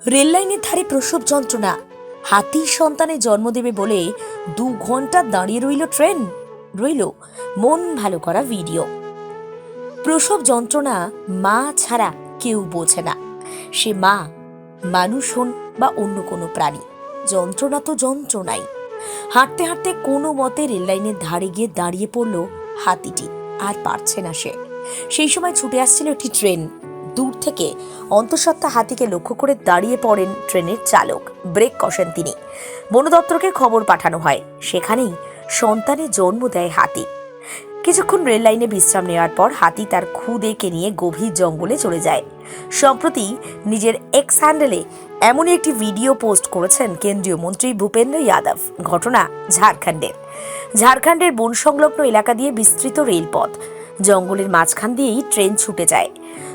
রেললাইনের ধারে প্রসব যন্ত্রণা। হাতির সন্তানের জন্ম দেবে বলে দু ঘণ্টা দাঁড়িয়ে রইল ট্রেন। রইল মন ভালো করা ভিডিও। প্রসব যন্ত্রণা মা ছাড়া কেউ বোঝে না। সে মা, মানুষ হন বা অন্য কোনো প্রাণী। যন্ত্রণা তো যন্ত্রণাই। হাঁটতে হাঁটতে কোনো মতে রেললাইনের ধারে গিয়ে দাঁড়িয়ে পড়ল হাতিটি। আর পারছে না সে। সেই সময় ছুটে আসছিল একটি ট্রেন। দূর থেকে অন্তঃসত্ত্বা হাতিকে লক্ষ্য করে দাঁড়িয়ে পড়েন ট্রেনের চালক। ব্রেক কষেন তিনি। বন দপ্তরকে খবর পাঠানো হয়। সেখানেই সন্তানের জন্ম দেয় হাতি। কিছুক্ষণ রেল লাইনে বিশ্রাম নেওয়ার পর হাতি তার খুদেকে নিয়ে গভীর জঙ্গলে চলে যায়। সম্প্রতি নিজের এক্স হ্যান্ডেলে এমনই একটি ভিডিও পোস্ট করেছেন কেন্দ্রীয় মন্ত্রী ভূপেন্দ্র যাদব। ঘটনা ঝাড়খণ্ডের। ঝাড়খণ্ডের বন সংলগ্ন এলাকা দিয়ে বিস্তৃত রেলপথ। জঙ্গলের মাঝখান দিয়েই ট্রেন ছুটে যায়।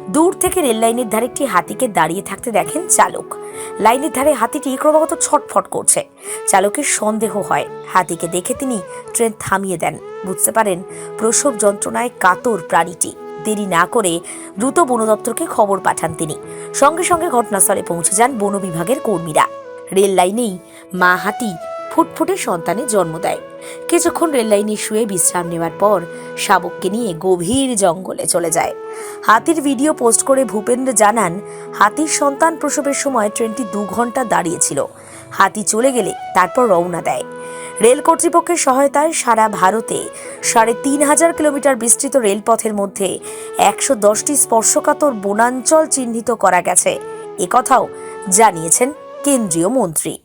দূর থেকে রেল লাইনের ধারে একটি হাতিকে দাঁড়িয়ে থাকতে দেখেন চালক। লাইনের ধারে হাতিটি ক্রমাগত ছটফট করছে। চালকের সন্দেহ হয়। হাতিকে দেখে তিনি ট্রেন থামিয়ে দেন। বুঝতে পারেন, প্রসব যন্ত্রণায় কাতর প্রাণীটি। দেরি না করে দ্রুত বন দপ্তরকে খবর পাঠান তিনি। সঙ্গে সঙ্গে ঘটনাস্থলে পৌঁছে যান বন বিভাগের কর্মীরা। রেল লাইনেই মা হাতি ফুটফুটে সন্তানের জন্ম দেয়। কিছুক্ষণ রেল লাইনে শুয়ে বিশ্রাম নেওয়ার পর শাবককে নিয়ে গভীর জঙ্গলে চলে যায়। হাতির ভিডিও পোস্ট করে ভূপেন্দ্র জানান, হাতির সন্তান প্রসবের সময় ট্রেনটি দু ঘণ্টা দাঁড়িয়েছিল। হাতি চলে গেলে তারপর রওনা দেয়। রেল কর্তৃপক্ষের সহায়তায় সারা ভারতে সাড়ে তিন হাজার কিলোমিটার বিস্তৃত রেলপথের মধ্যে একশো দশটি স্পর্শকাতর বনাঞ্চল চিহ্নিত করা গেছে। একথাও জানিয়েছেন কেন্দ্রীয় মন্ত্রী।